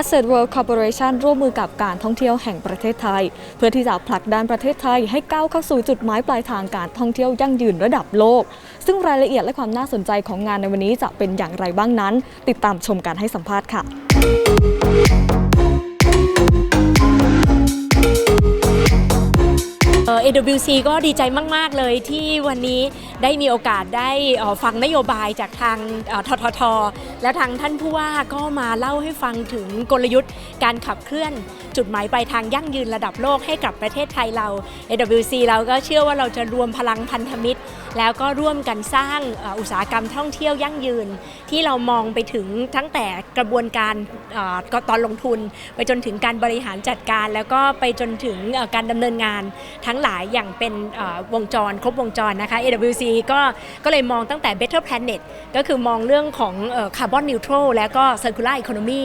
Asset World Corporation ร่วมมือกับการท่องเที่ยวแห่งประเทศไทย เพื่อที่จะผลักดันประเทศไทยให้ก้าวเข้าสู่จุดหมายปลายทางการท่องเที่ยวยั่งยืนระดับโลก ซึ่งรายละเอียดและความน่าสนใจของงานในวันนี้จะเป็นอย่างไรบ้างนั้น ติดตามชมการให้สัมภาษณ์ค่ะ AWC ก็ดีใจมาก ๆ เลยที่วันนี้ได้มีโอกาสได้ฟังนโยบายจากทางททท และทางท่านผู้ว่าก็มาเล่าให้ฟังถึงกลยุทธ์การขับเคลื่อนจุดหมายปลายทางยั่งยืนระดับโลกให้กับประเทศไทยเรา AWC เราก็เชื่อว่าเราจะรวมพลังพันธมิตร แล้วก็ร่วมกันสร้างอุตสาหกรรมท่องเที่ยวยั่งยืน ที่เรามองไปถึงตั้งแต่กระบวนการตอนลงทุน ไปจนถึงการบริหารจัดการ แล้วก็ไปจนถึงการดำเนินงานทั้งหลายอย่างเป็นวงจรครบวงจรนะคะ AWC ก็ก็เลยมองตั้งแต่ Better Planet ก็คือมองเรื่องของคาร์บอนนิวทรัลและก็ Circular Economy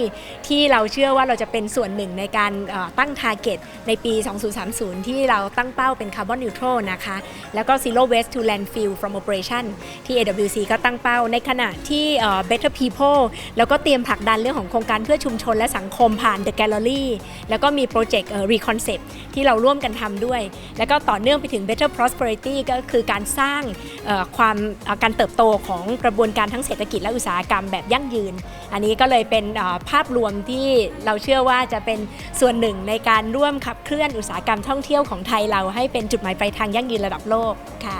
ที่เราเชื่อว่าเราจะเป็นส่วนหนึ่งในการตั้ง Target ในปี 2030 ที่เราตั้งเป้าเป็นคาร์บอนนิวทรัลนะคะ แล้วก็ Zero Waste to Landfill from Operation ที่ AWC ก็ตั้งเป้าในขณะที่ Better People แล้วก็เตรียมผลักดันเรื่องของโครงการเพื่อชุมชนและสังคมผ่าน The Gallery แล้วก็มีโปรเจกต์ Reconcept ที่เราร่วมกันทำด้วย แล้วก็็ต่อเนื่องไปถึง Better Prosperity ก็คือการสร้างความการเติบโตของกระบวนการทั้งเศรษฐกิจและอุตสาหกรรมแบบยั่งยืน อันนี้ก็เลยเป็นภาพรวมที่เราเชื่อว่าจะเป็นส่วนหนึ่งในการร่วมขับเคลื่อนอุตสาหกรรมท่องเที่ยวของไทยเราให้เป็นจุดหมายปลายทางยั่งยืนระดับโลกค่ะ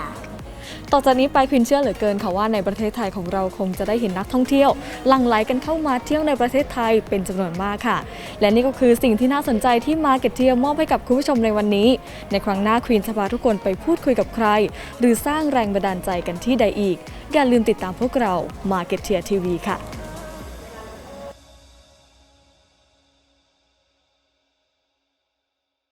ต่อจากนี้ไปพินเชื่อเหลือเกินค่ะว่าในประเทศไทยของเราคงจะได้เห็นนักท่องเที่ยวหลั่งไหลกันเข้ามาเที่ยวในประเทศไทยเป็นจำนวนมากค่ะ และนี่ก็คือสิ่งที่น่าสนใจที่มาเก็ตเทียมอบให้กับคุณผู้ชมในวันนี้ ในครั้งหน้าควีนจะพาทุกคนไปพูดคุยกับใคร หรือสร้างแรงบันดาลใจกันที่ใดอีก อย่าลืมติดตามพวกเรามาเก็ตเทียทีวีค่ะ